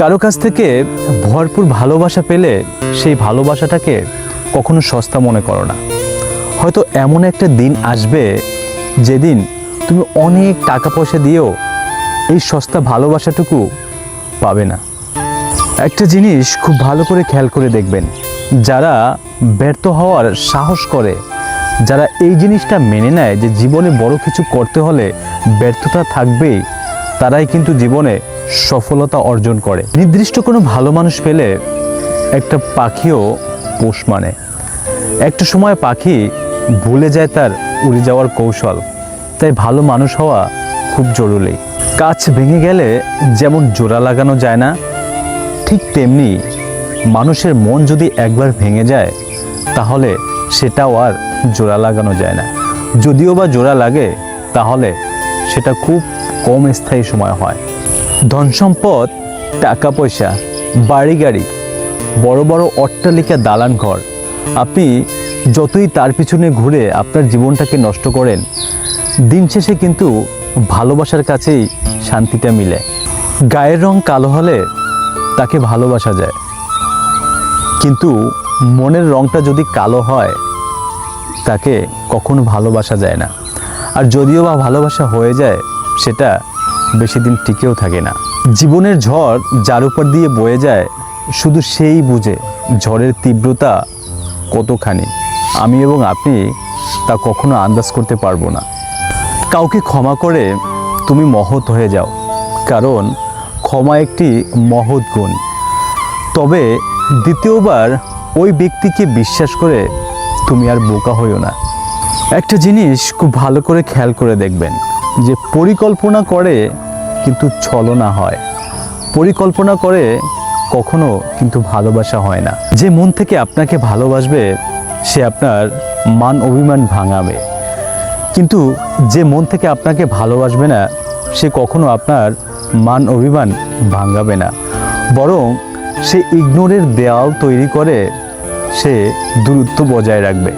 কারও কাছ থেকে ভরপুর ভালোবাসা পেলে সেই ভালোবাসাটাকে কখনো সস্তা মনে করো না। হয়তো এমন একটা দিন আসবে যেদিন তুমি অনেক টাকা পয়সা দিয়েও এই সস্তা ভালোবাসাটুকু পাবে না। একটা জিনিস খুব ভালো করে খেয়াল করে দেখবেন, যারা ব্যর্থ হওয়ার সাহস করে, যারা এই জিনিসটা মেনে নেয় যে জীবনে বড় কিছু করতে হলে ব্যর্থতা থাকবেই, তারাই কিন্তু জীবনে সফলতা অর্জন করে। নির্দিষ্ট কোনো ভালো মানুষ পেলে একটা পাখিও পোষ মানে। একটা সময় পাখি ভুলে যায় তার উড়ে যাওয়ার কৌশল। তাই ভালো মানুষ হওয়া খুব জরুরি। কাছ ভেঙে গেলে যেমন জোড়া লাগানো যায় না, ঠিক তেমনি মানুষের মন যদি একবার ভেঙে যায়, তাহলে সেটাও আর জোড়া লাগানো যায় না। যদিও বা জোড়া লাগে, তাহলে সেটা খুব কম স্থায়ী সময় হয়। ধন সম্পদ টাকা পয়সা বাড়ি গাড়ি বড় বড় অট্টালিকা দালান ঘর আপনি যতই তার পিছনে ঘুরে আপনার জীবনটাকে নষ্ট করেন, দিন শেষে কিন্তু ভালোবাসার কাছেই শান্তিটা মিলে। গায়ের রং কালো হলে তাকে ভালোবাসা যায়। কিন্তু মনের রংটা যদি কালো হয়, তাকে কখনো ভালোবাসা যায় না। আর যদিও বা ভালোবাসা হয়ে যায়, সেটা বেশি দিন টিকেও থাকে না। জীবনের ঝড় যার উপর দিয়ে বয়ে যায়, শুধু সেই বুঝে ঝড়ের তীব্রতা কতখানি। আমি এবং আপনি তা কখনো আন্দাজ করতে পারব না। কাউকে ক্ষমা করে তুমি মহৎ হয়ে যাও, কারণ ক্ষমা একটি মহৎ গুণ। তবে দ্বিতীয়বার ওই ব্যক্তিকে বিশ্বাস করে তুমি আর বোকা হইও না। একটা জিনিস খুব ভালো করে খেয়াল করে দেখবেন যে পরিকল্পনা করে, কিন্তু ছলনা হয়। পরিকল্পনা করে, কখনো কিন্তু ভালোবাসা হয় না। যে মন থেকে আপনাকে ভালোবাসবে, সে আপনার মান অভিমান ভাঙাবে। কিন্তু যে মন থেকে আপনাকে ভালোবাসবে না, সে কখনো আপনার মান অভিমান ভাঙাবে না। বরং সে ইগনোরের দেওয়াল তৈরি করে, সে দূরত্ব বজায় রাখবে।